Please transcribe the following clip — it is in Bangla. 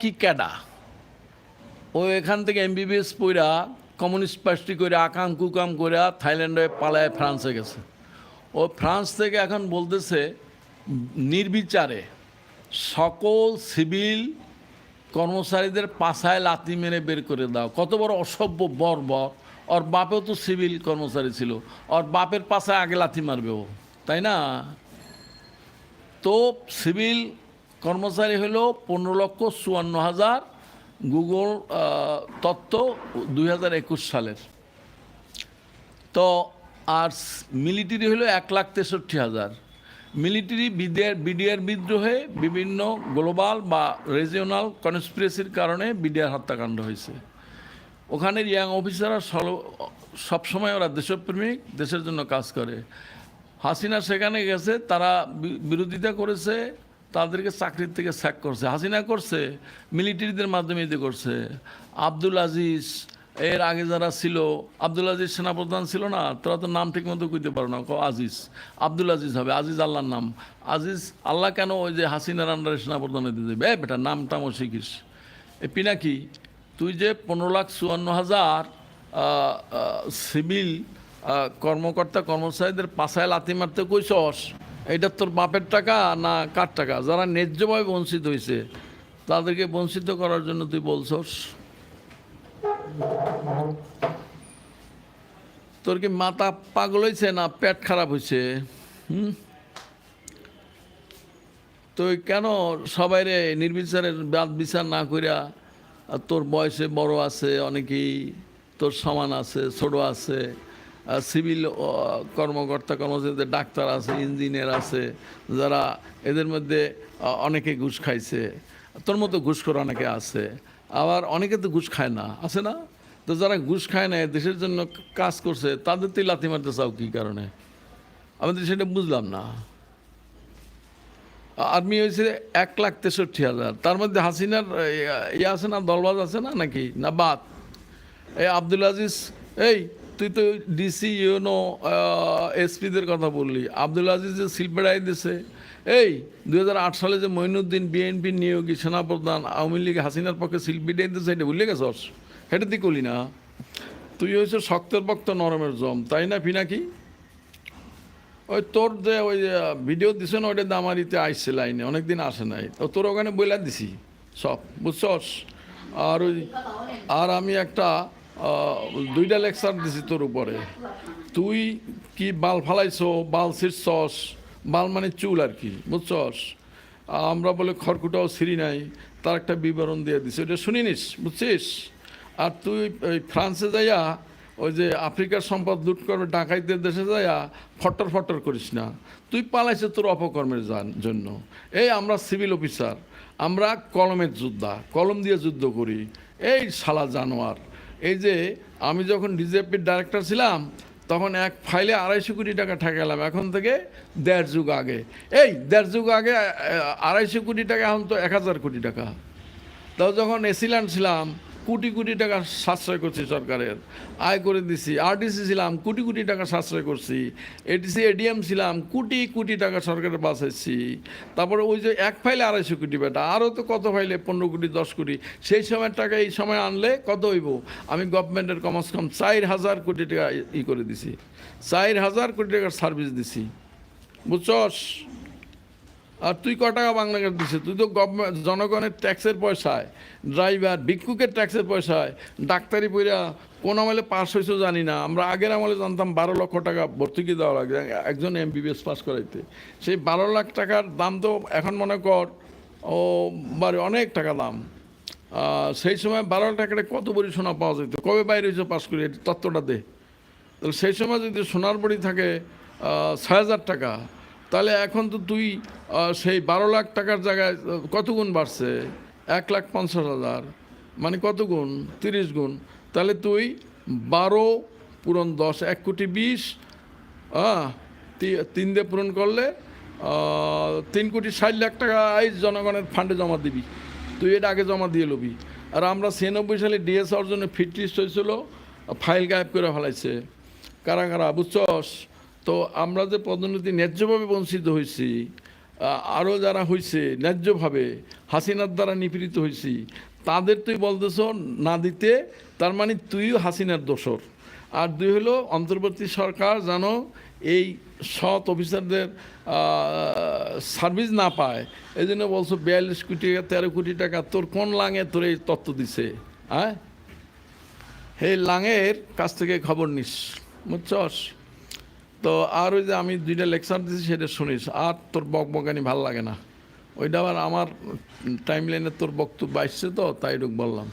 কি ক্যাডা ও এখান থেকে এমবিবিএস পইরা কমিউনিস্ট পার্টি করে আকাম কুকাম করে থাইল্যান্ডে পালায় ফ্রান্সে গেছে। ও ফ্রান্স থেকে এখন বলতেছে, নির্বিচারে সকল সিভিল কর্মচারীদের পাশায় লাথি মেরে বের করে দাও। কত বড় অসভ্য বর্বর। ওর বাপেও তো সিভিল কর্মচারী ছিল। ওর বাপের পাশায় আগে লাথি মারবে ও। তাই না? তো সিভিল কর্মচারী হলো পনেরো লক্ষ চুয়ান্ন হাজার, গুগল তত্ত্ব দুই হাজার একুশ সালের। তো আর মিলিটারি হলো এক লাখ তেষট্টি হাজার। মিলিটারি বিডিআর বিডিআর বিদ্রোহে বিভিন্ন গ্লোবাল বা রিজিওনাল কনস্পিরেসির কারণে বিডিআর হত্যাকাণ্ড হয়েছে। ওখানের ইয়াং অফিসাররা সবসময় ওরা দেশপ্রেমিক, দেশের জন্য কাজ করে। হাসিনা সেখানে গেছে, তারা বিরোধিতা করেছে তাদেরকে চাকরির থেকে স্যাক করছে। হাসিনা করছে মিলিটারিদের মাধ্যমে এতে করছে। আব্দুল আজিজ, এর আগে যারা ছিল, আব্দুল আজিজ সেনাপ্রধান ছিল না, তোরা তো নাম ঠিক মতো কইতে পারো না, ক আজিজ। আব্দুল আজিজ হবে, আজিজ আল্লাহর নাম। আজিজ, আল্লাহ কেন ওই যে হাসিনার আন্ডারে সেনাপ্রধান হতে দেবে? এ বেটা নামটামও শিখিস। এ পিনাকি, তুই যে পনেরো লাখ চুয়ান্ন হাজার সিভিল কর্মকর্তা, কর্মচারীদের পাশায় লাথি মারতে কইসস এটা তোর বাপের টাকা না কার টাকা? যারা ন্যায্যভাবে বঞ্চিত হয়েছে তাদেরকে বঞ্চিত করার জন্য তুই বলছস? তোর কি মাথা পাগল হয়েছে না পেট খারাপ হয়েছে হুম? তুই কেন সবাই রে নির্বিচারের বাদ বিচার না করিয়া তোর বয়সে বড় আছে, অনেকেই তোর সমান আছে, ছোট আছে সিভিল কর্মকর্তা, কর্মচারীদের ডাক্তার আছে ইঞ্জিনিয়ার আছে, যারা এদের মধ্যে অনেকে ঘুষ খাইছে। তোর মতো ঘুষখোর অনেকে আছে। আবার অনেকে তো ঘুষ খায় না, আছে না? তো যারা ঘুষ খায় না, দেশের জন্য কাজ করছে, তাদের তুই লাথি মারতে চাও কী কারণে? আমি তো সেটা বুঝলাম না। আর্মি হয়েছে এক লাখ তেষট্টি হাজার। তার মধ্যে হাসিনার ইয়ে আছে না, দলবাজ আছে না নাকি? না, বাদ। এই আব্দুল আজিজ, এই তুই তো ডিসি ইউনো এসপিদের কথা বললি। আব্দুল আজিজ যে শিল্পেরাই দিছে, এই দু হাজার আট সালে যে মঈনুদ্দিন বিএনপি নিয়োগী সেনাপ্রধান আওয়ামী লীগ হাসিনার পক্ষে শিল্পীটাই দিছে, এটা ভুলে গেছস? সেটা তুই করলি না। তুই হয়েছে শক্তের পক্ত নরমের জম, তাই না পিনাকি ওই তোর যে ওই ভিডিও দিছে না, ওইটা দামারিতে আসছে লাইনে, অনেকদিন আসে নাই। তো তোর ওখানে বইলা দিছি, সব, বুঝছস? আর ওই, আর আমি একটা দুইটা লেকচার দিছি তোর উপরে। তুই কি বাল ফালাইছো, বাল ছিঁড়ছস, বাল মানে চুল আর কি, বুঝছস? আমরা বলে খড়কুটাও ছিঁড়ি নাই, তার একটা বিবরণ দিয়ে দিছি ওটা শুনিনিস, বুঝছিস? আর তুই ওই ফ্রান্সে যাইয়া, ওই যে আফ্রিকার সম্পদ লুট করবে ডাকাইতের দেশে যাইয়া ফটর ফটর করিস না। তুই পালাইছে তোর অপকর্মের জান- জন্য। এই আমরা সিভিল অফিসার, আমরা কলমের যোদ্ধা, কলম দিয়ে যুদ্ধ করি। এই শালা জানোয়ার। এই যে আমি যখন ডিজেপির ডাইরেক্টর ছিলাম, তখন এক ফাইলে আড়াইশো কোটি টাকা ঠেকালাম, এখন থেকে দেড় যুগ আগে। এই দেড় যুগ আগে আড়াইশো কোটি টাকা, এখন তো এক হাজার কোটি টাকা। তাও যখন এসিল্যান্ড ছিলাম কোটি কোটি টাকা সাশ্রয় করছি সরকারের। আয় করে দিছি। আরডিসি ছিলাম, কোটি কোটি টাকা সাশ্রয় করছি। এডিসি এডিএম ছিলাম, কোটি কোটি টাকা সরকারের বাঁচাইছি। তারপরে ওই যে এক ফাইলে আড়াইশো কোটি বেটা, আরও তো কত ফাইলে? পনেরো কোটি, দশ কোটি। সেই সময়ের টাকা, এই সময় আনলে কত হইব? আমি গভর্নমেন্টের কমস কম চার হাজার কোটি টাকা ই করে দিছি। চার হাজার কোটি টাকার সার্ভিস দিছি। বুঝছস? আর তুই ক টাকা বাংলাদেশ দিছে তুই তো গভর্নমেন্ট জনগণের ট্যাক্সের পয়সায় ড্রাইভার ভিক্ষুকের ট্যাক্সের পয়সায়, ডাক্তারি পইরা কোন আমলে পাস হয়েছে জানি না। আমরা আগের আমলে জানতাম বারো লক্ষ টাকা ভর্তুকি দেওয়া লাগে একজন এমবিবিএস পাস করাইতে। সেই বারো লাখ টাকার দাম তো এখন মনে কর, ও বারে অনেক টাকা দাম। সেই সময় বারো লাখ টাকাটা কত বড়ি সোনা পাওয়া যেত? কবে বাইরে হয়েছে পাস করে? তত্ত্বটা দে। তাহলে সেই সময় যদি সোনার বড়ি থাকে ছয় হাজার টাকা। তাহলে এখন তো তুই সেই বারো লাখ টাকার জায়গায় কত গুণ বাড়ছে? এক লাখ পঞ্চাশ হাজার। মানে কত গুণ? তিরিশ গুণ। তাহলে তুই বারো পূরণ দশ, এক কোটি বিশ হ্যাঁ তিন দিয়ে পূরণ করলে তিন কোটি ষাট লাখ টাকা এই জনগণের ফান্ডে জমা দিবি। তুই এটা আগে জমা দিয়ে লবি। আর আমরা ছিয়ানব্বই সালে ডিএস জন্য ফিট লিস্ট হয়েছিল ফাইল গায়েব করে ফেলাইছে। কারা কারা? বুঝছস? তো আমরা যে পদোন্নতি ন্যায্যভাবে বঞ্চিত হয়েছি আরও যারা হয়েছে ন্যায্যভাবে, হাসিনার দ্বারা নিপীড়িত হয়েছি তাদের তুই বলতেছ না দিতে, তার মানে তুইও হাসিনার দোষর। আর দুই হলো অন্তর্বর্তী সরকার যেন এই সৎ অফিসারদের সার্ভিস না পায়। এই জন্য বলছো বিয়াল্লিশ কোটি টাকা, তেরো কোটি টাকা, তোর কোন লাঙে তোর এই তত্ত্ব দিছে হ্যাঁ? হে লাঙের কাছ থেকে খবর নিস, বুঝছস? তো আর ওই যে আমি দুইটা লেকচার দিছি, সেটা শুনিস। আর তোর বক বকানি ভালো লাগে না। ওইটা আবার আমার টাইম লাইনে তোর বক্তব্য আসছে তো, তাই বললাম।